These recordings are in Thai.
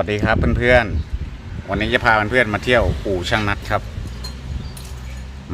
วัสดีครับเพื่อนๆ วันนี้จะพาเพื่อนๆมาเที่ยวอู่ช่างนัดครับ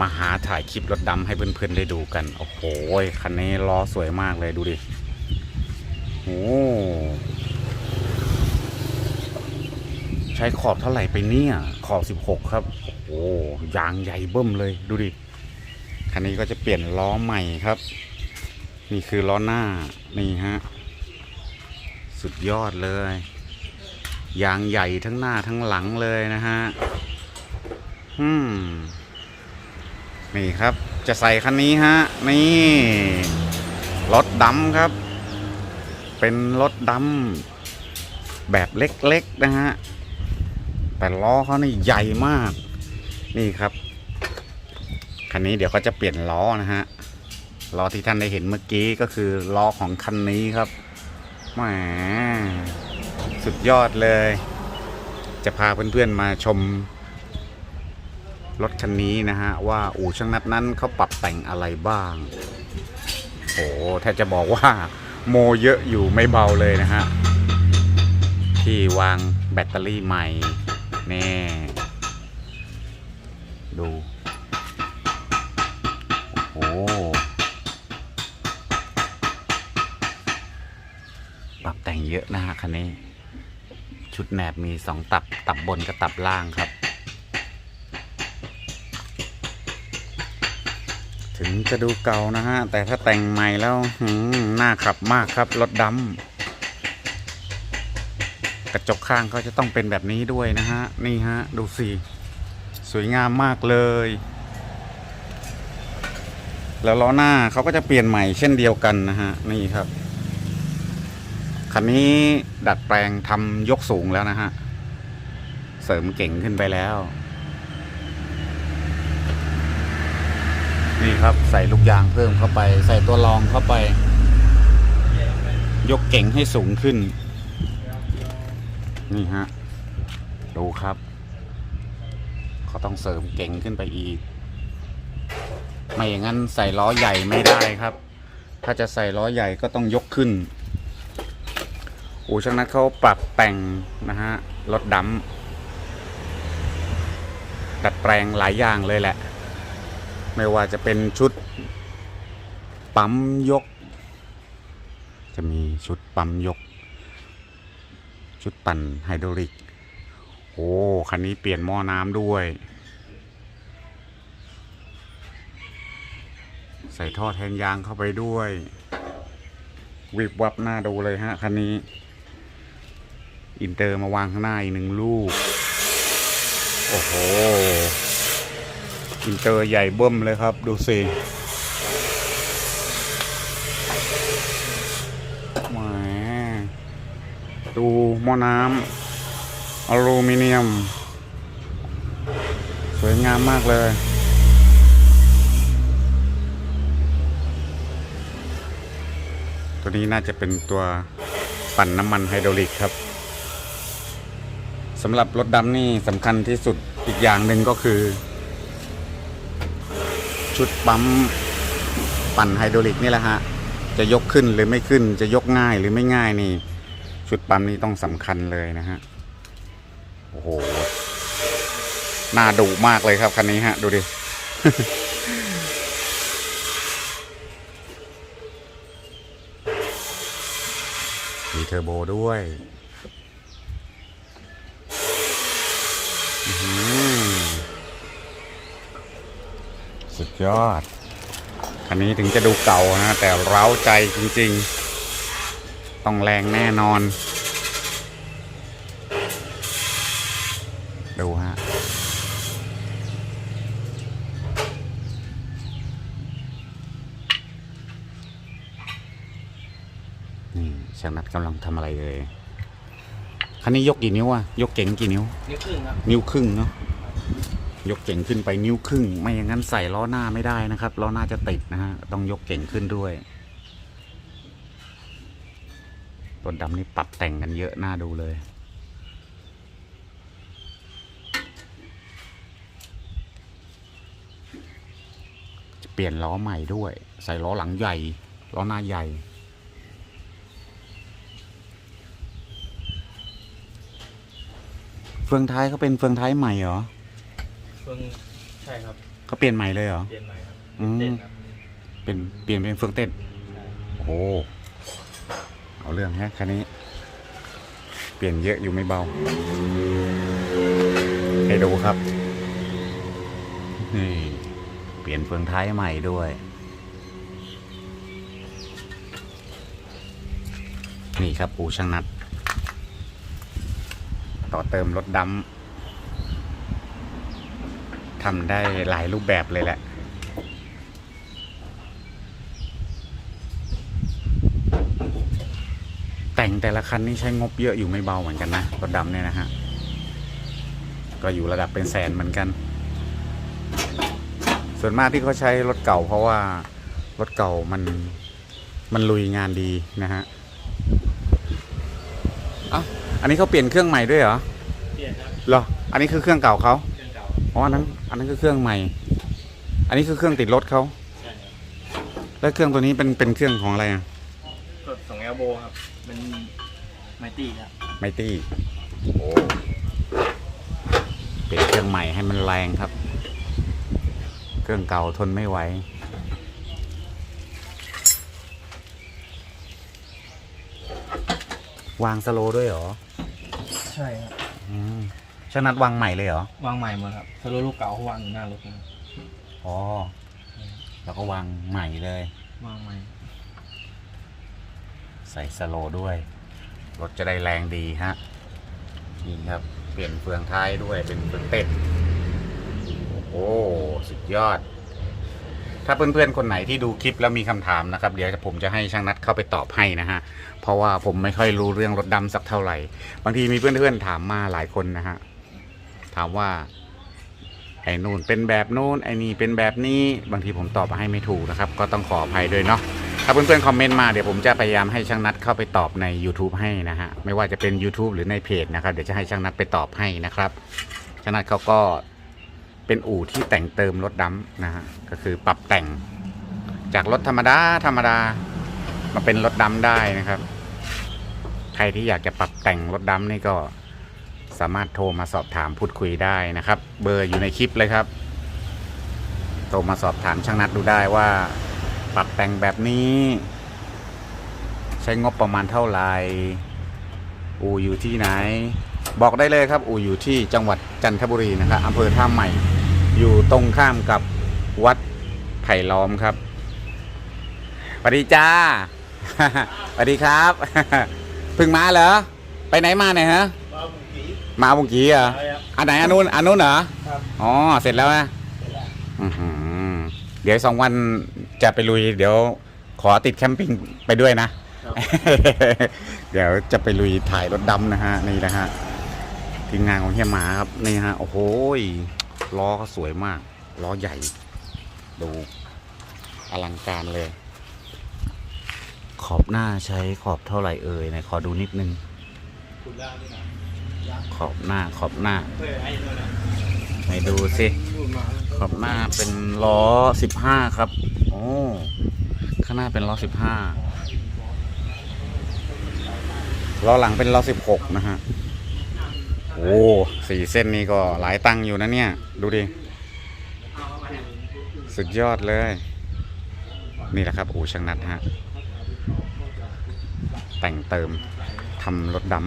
มาหาถ่ายคลิปรถดำให้เพื่อนๆได้ดูกัน โอ้โหคันนี้ล้อสวยมากเลยดูดิโอ้ใช้ขอบเท่าไหร่ไปเนี่ย ขอบ 16 ครับโอ้ยางใหญ่เบิ่มเลยดูดิคันนี้ก็จะเปลี่ยนล้อใหม่ครับ นี่คือล้อหน้านี่ฮะสุดยอดเลย ยางใหญ่ทั้งหน้าทั้งหลังเลยนะฮะอืมนี่ครับ จะใส่คันนี้ฮะ นี่รถดำครับ เป็นรถดำแบบเล็กๆนะฮะ แต่ล้อเขานี่ใหญ่มาก นี่ครับ คันนี้เดี๋ยวเขาจะเปลี่ยนล้อนะฮะ ล้อที่ท่านได้เห็นเมื่อกี้ก็คือล้อของคันนี้ครับแหม สุดยอดเลย จะพาเพื่อนๆมาชมรถคันนี้นะฮะ ว่าอู่ช่างนัดนั้นเขาปรับแต่งอะไรบ้าง โอ้ถ้าจะบอกว่าโมเยอะอยู่ไม่เบาเลยนะฮะ ที่วางแบตเตอรี่ใหม่แน่ดูโอ้ปรับแต่งเยอะนะฮะคันนี้ ชุดแหนบมีสองตับตับบนกับตับล่างครับ ถึงจะดูเก่านะฮะ แต่ถ้าแต่งใหม่แล้วหืมน่าขับมากครับรถดำกระจกข้างก็จะต้องเป็นแบบนี้ด้วยนะฮะ นี่ฮะ ดูสิ สวยงามมากเลย แล้วล้อหน้าเขาก็จะเปลี่ยนใหม่เช่นเดียวกันนะฮะ นี่ครับ คันนี้ดัดแปลงทำยกสูงแล้วนะฮะ เสริมเก่งขึ้นไปแล้ว นี่ครับใส่ลูกยางเพิ่มเข้าไป ใส่ตัวรองเข้าไป ยกเก่งให้สูงขึ้น นี่ฮะ ดูครับ เขาต้องเสริมเก่งขึ้นไปอีก ไม่อย่างนั้นใส่ล้อใหญ่ไม่ได้ครับ ถ้าจะใส่ล้อใหญ่ก็ต้องยกขึ้น อูช่างนัดเขาปรับแต่งนะฮะรถดำดัดแปลงหลายอย่างเลยแหละ ไม่ว่าจะเป็นชุดปั๊มยก จะมีชุดปั๊มยก ชุดปั่นไฮดรอลิกโอ้คันนี้เปลี่ยนหม้อน้ำด้วย ใส่ท่อแทนยางเข้าไปด้วยวิบวับหน้าดูเลยฮะคันนี้ อินเตอร์มาวางข้างหน้าอีกหนึ่งลูก โอ้โห อินเตอร์ใหญ่เบิ้มเลยครับ ดูสิแหมดูหม้อน้ำอลูมิเนียม สวยงามมากเลยตัวนี้น่าจะเป็นตัวปั่นน้ำมันไฮดรอลิกครับ สำหรับรถดำนี่สำคัญที่สุดอีกอย่างหนึ่งก็คือ ชุดปั๊มปั่นไฮดรอลิกนี่แหละฮะ จะยกขึ้นหรือไม่ขึ้น จะยกง่ายหรือไม่ง่ายนี่ ชุดปั๊มนี่ต้องสำคัญเลยนะฮะ โอ้โห น่าดุมากเลยครับคันนี้ฮะ ดูดิมีเทอร์โบด้วยอื้อหือ สุดยอด คันนี้ถึงจะดูเก่านะ แต่เร้าใจจริงๆ ต้องแรงแน่นอน ดูฮะนี่ช่างนัดกำลังทำอะไรเลย คันนี้ยกกี่นิ้วอะยกเก่งกี่นิ้ว นิ้วครึ่งครับนิ้วครึ่งเนาะยกเก่งขึ้นไปนิ้วครึ่ง ไม่อย่างนั้นใส่ล้อหน้าไม่ได้นะครับล้อหน้าจะติดนะฮะต้องยกเก่งขึ้นด้วยตัวดำนี่ปรับแต่งกันเยอะน่าดูเลยจะเปลี่ยนล้อใหม่ด้วย ใส่ล้อหลังใหญ่ ล้อหน้าใหญ่ ฟืองท้ายเขาเป็นเฟืองท้ายใหม่เหรอเพิ่งใช่ครับเขาเปลี่ยนใหม่เลยเหรอ เปลี่ยนใหม่ครับอืมเต้นครับเป็นเปลี่ยนเป็นเฟืองเต้นใช่โอ้เอาเรื่องแฮะคันนี้ เปลี่ยนเยอะอยู่ไม่เบา ให้ดูครับ นี่ เปลี่ยนเฟืองท้ายใหม่ด้วย นี่ครับอูช่างนัด ต่อเติมรถดำทำได้หลายรูปแบบเลยแหละ แต่งแต่ละคันนี่ใช้งบเยอะอยู่ไม่เบาเหมือนกันนะ รถดำเนี่ยนะฮะ ก็อยู่ระดับเป็นแสนเหมือนกัน ส่วนมากที่เขาใช้รถเก่าเพราะว่ารถเก่ามันมันลุยงานดีนะฮะ อ้าอันนี้เขาเปลี่ยนเครื่องใหม่ด้วยเหรอ เปลี่ยนครับเหรอ อันนี้คือเครื่องเก่าเขาเครื่องเก่าอ๋อ อันนั้น อันนั้นคือเครื่องใหม่ อันนี้คือเครื่องติดรถเขา ใช่ครับแล้วเครื่องตัวนี้เป็น เป็นเครื่องของอะไรอะ กดสองแอลโบครับ เป็นไมตี้ครับไมตี้โอ้เปลี่ยนเครื่องใหม่ให้มันแรงครับ เครื่องเก่าทนไม่ไหว วางสโลว์ด้วยเหรอใช่ครับอืมช่างนัดวางใหม่เลยเหรอ วางใหม่หมดครับสโลลูกเก่าเขาวางอยู่หน้ารถนะอ๋อแล้วก็วางใหม่เลย วางใหม่ใส่สโลว์ด้วย รถจะได้แรงดีฮะ นี่ครับ เปลี่ยนเฟืองท้ายด้วยเป็นเฟืองเต้นโอ้โหสุดยอด ถ้าเพื่อนๆคนไหนที่ดูคลิปแล้วมีคำถามนะครับ เดี๋ยวผมจะให้ช่างนัดเข้าไปตอบให้นะฮะ เพราะว่าผมไม่ค่อยรู้เรื่องรถดำสักเท่าไหร่ บางทีมีเพื่อนๆถามมาหลายคนนะฮะ ถามว่าไอ้นู่นเป็นแบบนู้นไอ้นี่เป็นแบบนี้บางทีผมตอบมาให้ไม่ถูกนะครับ ก็ต้องขออภัยด้วยเนาะถ้าเพื่อนๆคอมเมนต์มาเดี๋ยวผมจะพยายามให้ช่างนัดเข้าไปตอบใน YouTube ให้นะฮะไม่ว่าจะเป็น YouTube หรือในเพจนะครับเดี๋ยวจะให้ช่างนัดไปตอบให้นะครับช่างนัดเขาก็ เป็นอู่ที่แต่งเติมรถดำนะฮะก็คือปรับแต่งจากรถธรรมดาธรรมดามาเป็นรถดำได้นะครับ ใครที่อยากจะปรับแต่งรถดำนี่ก็สามารถโทรมาสอบถามพูดคุยได้นะครับ เบอร์อยู่ในคลิปเลยครับ โทรมาสอบถามช่างนัดดูได้ว่า ปรับแต่งแบบนี้ ใช้งบประมาณเท่าไหร่อู่อยู่ที่ไหน บอกได้เลยครับ อู่อยู่ที่จังหวัดจันทบุรีนะครับอำเภอท่าใหม่ อยู่ตรงข้ามกับวัดไผ่ล้อมครับสวัสดีจ้าสวัสดีครับเพิ่งมาเหรอ ไปไหนมาเนี่ยฮะวางบุกีมาบุงกีเหรอใช่ครับอันไหนอันนู้นอันนู้นเหรอครับอ๋อ เสร็จแล้วนะอื้อหือเดี๋ยวสองวันจะไปลุย เดี๋ยวขอติดแคมปิ้งไปด้วยนะครับเดี๋ยวจะไปลุยถ่ายรถดำนะฮะ นี่นะฮะทีมงานของเฮียหมาครับ นี่ฮะ โอ้โหย ล้อก็สวยมาก ล้อใหญ่ ดูอลังการเลย ขอบหน้าใช้ขอบเท่าไหร่เอ่ยไหนขอดูนิดนึง ขอบหน้าขอบหน้าไหนดูสิ ขอบหน้าเป็นล้อสิบห้าครับ โอ้ข้างหน้าเป็นล้อสิบห้าล้อหลังเป็นล้อสิบหกนะฮะ โอ้สี่เส้นนี้ก็หลายตังอยู่นะเนี่ย ดูดิ สุดยอดเลย นี่แหละครับอู่ช่างนัดฮะ แต่งเติมทำรถดำ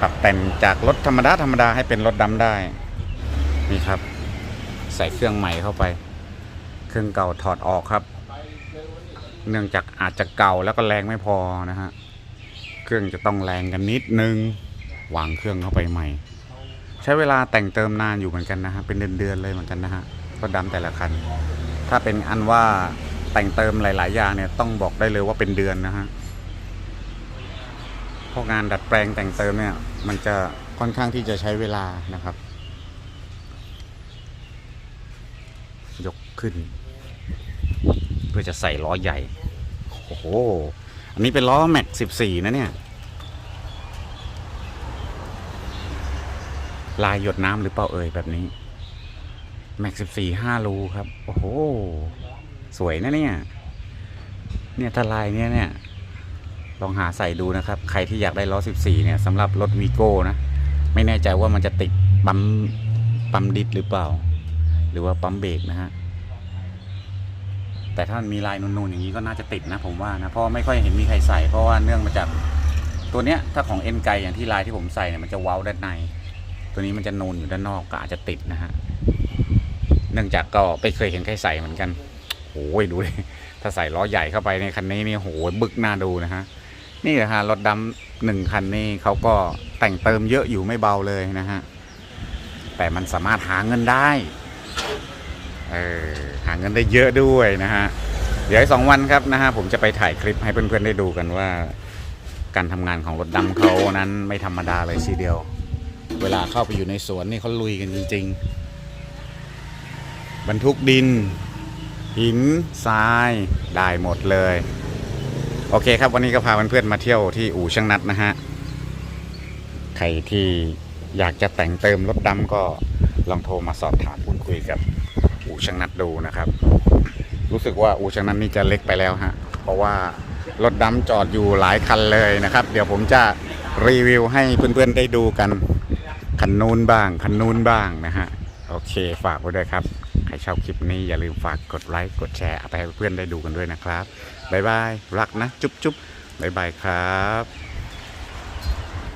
ปรับแต่งจากรถธรรมดาธรรมดาให้เป็นรถดำได้ นี่ครับ ใส่เครื่องใหม่เข้าไป เครื่องเก่าถอดออกครับ เนื่องจากอาจจะเก่าแล้วก็แรงไม่พอนะฮะ เครื่องจะต้องแรงกันนิดนึง วางเครื่องเข้าไปใหม่ ใช้เวลาแต่งเติมนานอยู่เหมือนกันนะฮะเป็นเดือนๆเลยเหมือนกันนะฮะรถดำแต่ละคัน ถ้าเป็นอันว่าแต่งเติมหลายๆอย่างเนี่ยต้องบอกได้เลยว่าเป็นเดือนนะฮะเพราะงานดัดแปลงแต่งเติมเนี่ย มันจะค่อนข้างที่จะใช้เวลานะครับ ยกขึ้น เพื่อจะใส่ล้อใหญ่ โอ้โห อันนี้เป็นล้อแม็กสิบสี่นะเนี่ย ลายหยดน้ำหรือเปล่าเอ่ยแบบนี้ แม็กสิบสี่ห้ารูครับ โอ้โห สวยนะเนี่ย เนี่ยถ้าลายเนี้ยเนี่ย ลองหาใส่ดูนะครับ ใครที่อยากได้ล้อ14เนี่ยสำหรับรถวีโก้นะ ไม่แน่ใจว่ามันจะติดปั๊มปั๊มดิสหรือเปล่า หรือว่าปั๊มเบรกนะฮะแต่ถ้ามันมีลายนูนๆอย่างนี้ก็น่าจะติดนะผมว่านะเพราะไม่ค่อยเห็นมีใครใส่เพราะว่าเนื่องมาจากตัวเนี้ยถ้าของเอ็นไกอย่างที่ลายที่ผมใส่เนี่ยมันจะเว้าด้านใน ตัวนี้มันจะนูนอยู่ด้านนอกก็อาจจะติดนะฮะ เนื่องจากก็ไม่เคยเห็นใครใส่เหมือนกันโอ้ยดูดิถ้าใส่ล้อใหญ่เข้าไปในคันนี้นี่โหบึกหน้าดูนะฮะ นี่แหละฮะรถดำหนึ่งคันนี่เขาก็แต่งเติมเยอะอยู่ไม่เบาเลยนะฮะ แต่มันสามารถหาเงินได้เออหาเงินได้เยอะด้วยนะฮะ เดี๋ยวอีกสองวันครับนะฮะผมจะไปถ่ายคลิปให้เพื่อนๆได้ดูกันว่า การทำงานของรถดำเขานั้นไม่ธรรมดาเลยทีเดียว เวลาเข้าไปอยู่ในสวนนี่เขาลุยกันจริง ๆ บรรทุกดิน หินทรายได้หมดเลย โอเคครับวันนี้ก็พาเพื่อนๆมาเที่ยวที่อู่ช่างนัดนะฮะ ใครที่อยากจะแต่งเติมรถดำก็ลองโทรมาสอบถามพูดคุยกับอู่ช่างนัดดูนะครับ รู้สึกว่าอู่ช่างนัดนี่จะเล็กไปแล้วฮะ เพราะว่ารถดำจอดอยู่หลายคันเลยนะครับ เดี๋ยวผมจะรีวิวให้เพื่อนๆได้ดูกัน คันนู้นบ้างคันนู้นบ้างนะฮะโอเคฝากไว้ด้วยครับ ใครชอบคลิปนี้อย่าลืมฝากกดไลค์กดแชร์เอาไปให้เพื่อนได้ดูกันด้วยนะครับบ๊ายบายรักนะ จุ๊บจุ๊บบ๊ายบายครับ